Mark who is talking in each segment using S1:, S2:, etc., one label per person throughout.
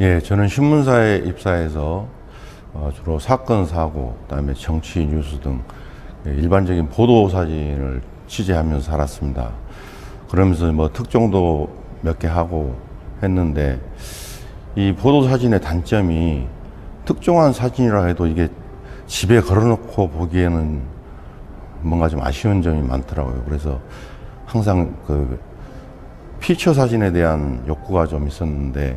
S1: 예, 저는 신문사에 입사해서 어, 주로 사건, 사고, 그다음에 정치, 뉴스 등 예, 일반적인 보도 사진을 취재하면서 살았습니다. 그러면서 뭐 특종도 몇 개 하고 했는데 이 보도 사진의 단점이 특종한 사진이라 해도 이게 집에 걸어놓고 보기에는 뭔가 좀 아쉬운 점이 많더라고요. 그래서 항상 그 피처 사진에 대한 욕구가 좀 있었는데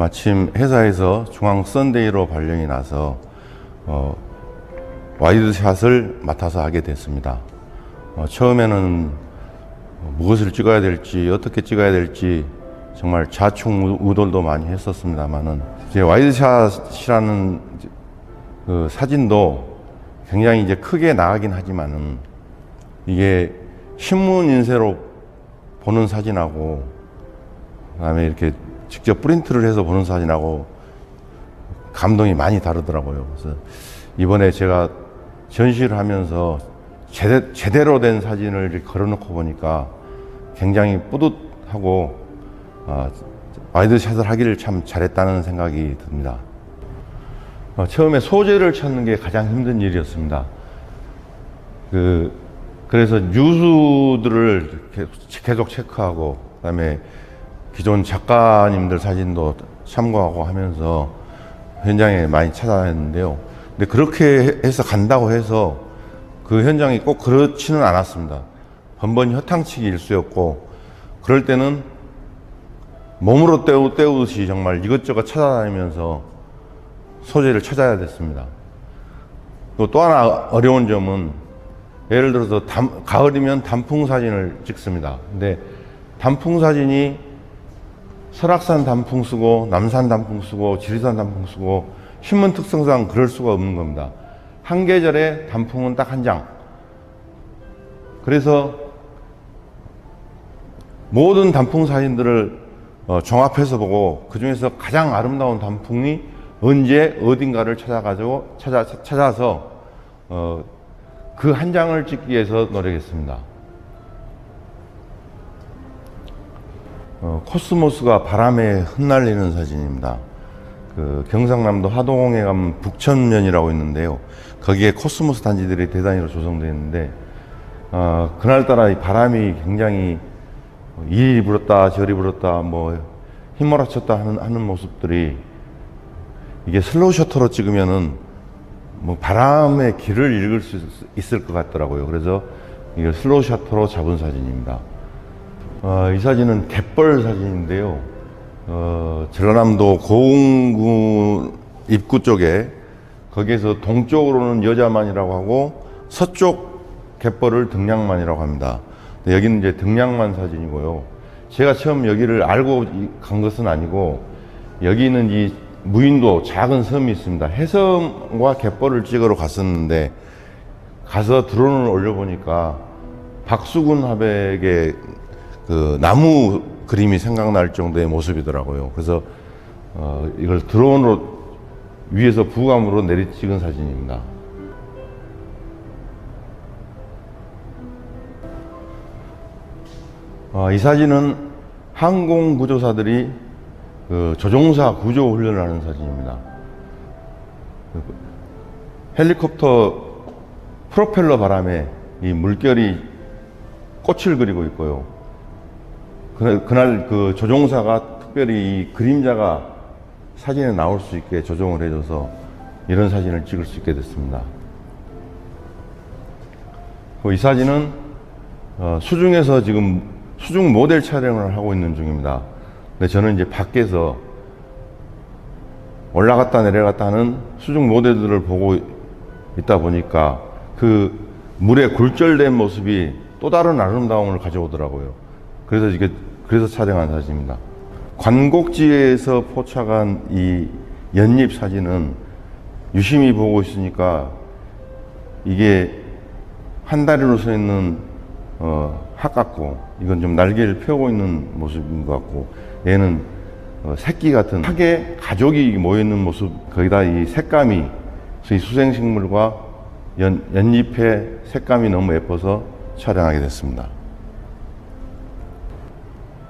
S1: 마침 회사에서 중앙 썬데이로 발령이 나서 어, 와이드샷을 맡아서 하게 됐습니다. 어, 처음에는 무엇을 찍어야 될지 어떻게 찍어야 될지 정말 좌충우돌도 많이 했었습니다만은 이제 와이드샷이라는 그 사진도 굉장히 이제 크게 나가긴 하지만은 이게 신문 인쇄로 보는 사진하고 그다음에 이렇게 직접 프린트를 해서 보는 사진하고 감동이 많이 다르더라고요. 그래서 이번에 제가 전시를 하면서 제대, 제대로 된 사진을 걸어놓고 보니까 굉장히 뿌듯하고 어, 와이드샷을 하기를 참 잘했다는 생각이 듭니다. 어, 처음에 소재를 찾는 게 가장 힘든 일이었습니다. 그, 그래서 뉴스들을 계속, 계속 체크하고, 그 다음에 기존 작가님들 사진도 참고하고 하면서 현장에 많이 찾아다녔는데요. 근데 그렇게 해서 간다고 해서 그 현장이 꼭 그렇지는 않았습니다. 번번이 허탕치기 일수였고, 그럴 때는 몸으로 때우, 때우듯이 정말 이것저것 찾아다니면서 소재를 찾아야 됐습니다. 또, 또 하나 어려운 점은 예를 들어서 담- 가을이면 단풍 사진을 찍습니다. 근데 단풍 사진이 설악산 단풍 쓰고 남산 단풍 쓰고 지리산 단풍 쓰고 신문 특성상 그럴 수가 없는 겁니다. 한 계절에 단풍은 딱 한 장. 그래서 모든 단풍 사진들을 어, 종합해서 보고 그 중에서 가장 아름다운 단풍이 언제 어딘가를 찾아가지고 찾아 찾아서 어, 그한 장을 찍기 위해서 노력했습니다. 어, 코스모스가 바람에 흩날리는 사진입니다. 그 경상남도 하동에 가면 북천면이라고 있는데요. 거기에 코스모스 단지들이 대단위로 조성되어 있는데 어, 그날따라 이 바람이 굉장히 이리 불었다 저리 불었다 뭐 휘몰아쳤다 하는, 하는 모습들이 이게 슬로우 셔터로 찍으면은 뭐 바람의 길을 읽을 수 있을 것 같더라고요. 그래서 이걸 슬로우 셔터로 잡은 사진입니다. 어, 이 사진은 갯벌 사진인데요. 어, 전라남도 고흥구 입구 쪽에 거기에서 동쪽으로는 여자만이라고 하고 서쪽 갯벌을 등량만이라고 합니다. 여기는 이제 등량만 사진이고요. 제가 처음 여기를 알고 이- 간 것은 아니고 여기는 이 무인도 작은 섬이 있습니다. 해섬과 갯벌을 찍으러 갔었는데 가서 드론을 올려보니까 박수근 화백의 그 나무 그림이 생각날 정도의 모습이더라고요. 그래서 어, 이걸 드론으로 위에서 부감으로 내리 찍은 사진입니다. 어, 이 사진은 항공 구조사들이 그 조종사 구조 훈련을 하는 사진입니다. 그 헬리콥터 프로펠러 바람에 이 물결이 꽃을 그리고 있고요. 그날, 그날 그 조종사가 특별히 이 그림자가 사진에 나올 수 있게 조정을 해줘서 이런 사진을 찍을 수 있게 됐습니다. 그이 사진은 어, 수중에서 지금 수중 모델 촬영을 하고 있는 중입니다. 근데 저는 이제 밖에서 올라갔다 내려갔다 하는 수중 모델들을 보고 있다 보니까 그 물에 굴절된 모습이 또 다른 아름다움을 가져오더라고요. 그래서 이게 그래서 촬영한 사진입니다. 관곡지에서 포착한 이 연잎 사진은 유심히 보고 있으니까 이게 한 다리로 서 있는 어, 학 같고 이건 좀 날개를 펴고 있는 모습인 것 같고 얘는 어, 새끼 같은 학의 가족이 모여 있는 모습 거기다 이 색감이 이 수생식물과 연, 연잎의 색감이 너무 예뻐서 촬영하게 됐습니다.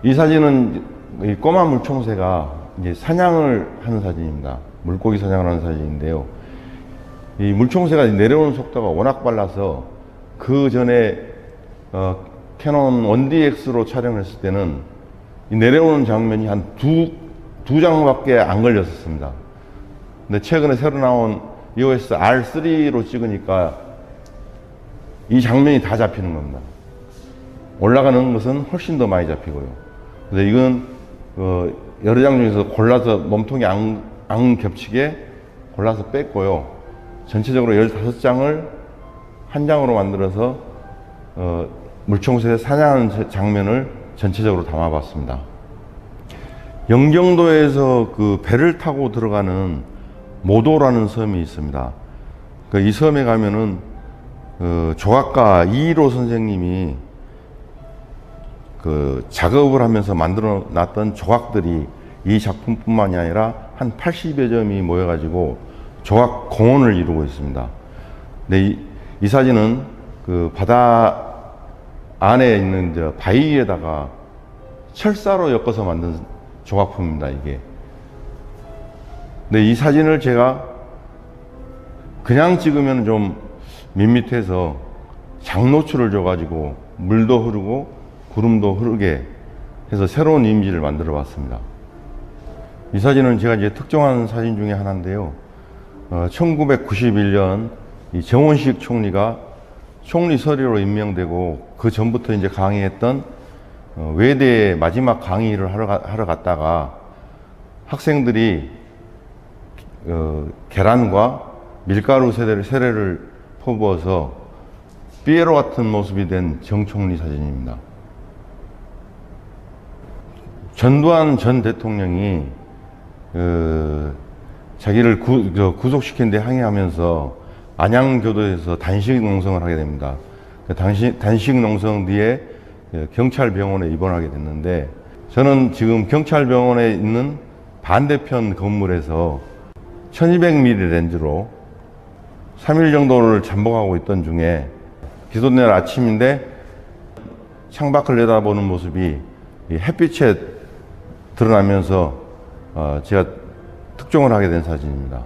S1: 이 사진은 이 꼬마 물총새가 이제 사냥을 하는 사진입니다. 물고기 사냥을 하는 사진인데요. 이 물총새가 내려오는 속도가 워낙 빨라서 그 전에 어, 캐논 1DX로 촬영했을 때는 이 내려오는 장면이 한 두 두 장밖에 안 걸렸었습니다. 근데 최근에 새로 나온 EOS R3로 찍으니까 이 장면이 다 잡히는 겁니다. 올라가는 것은 훨씬 더 많이 잡히고요. 그래서 이건 어, 여러 장 중에서 골라서 몸통이 안, 안 겹치게 골라서 뺐고요. 전체적으로 15장을 한 장으로 만들어서 어, 물총새 사냥하는 자- 장면을 전체적으로 담아봤습니다. 영종도에서 그 배를 타고 들어가는 모도라는 섬이 있습니다. 그 이 섬에 가면은 그 조각가 이일호 선생님이 그 작업을 하면서 만들어 놨던 조각들이 이 작품뿐만이 아니라 한 80여 점이 모여가지고 조각 공원을 이루고 있습니다. 근데 이, 이 사진은 그 바다 안에 있는 저 바위에다가 철사로 엮어서 만든 조각품입니다, 이게. 근데 이 사진을 제가 그냥 찍으면 좀 밋밋해서 장노출을 줘가지고 물도 흐르고 구름도 흐르게 해서 새로운 이미지를 만들어 봤습니다. 이 사진은 제가 이제 특정한 사진 중에 하나인데요. 어, 1991년 이 정원식 총리가 총리 서리로 임명되고 그 전부터 이제 강의했던 어, 외대의 마지막 강의를 하러, 가- 하러 갔다가 학생들이 어, 계란과 밀가루 세례를, 세례를 퍼부어서 삐에로 같은 모습이 된 정 총리 사진입니다. 전두환 전 대통령이 어, 자기를 구, 저, 구속시킨 데 항의하면서 안양교도에서 단식 농성을 하게 됩니다. 그 단식, 단식 농성 뒤에 그 경찰병원에 입원하게 됐는데 저는 지금 경찰병원에 있는 반대편 건물에서 1200mm 렌즈로 3일 정도를 잠복하고 있던 중에 기도날 아침인데 창밖을 내다보는 모습이 이 햇빛에 드러나면서 어, 제가 특종을 하게 된 사진입니다.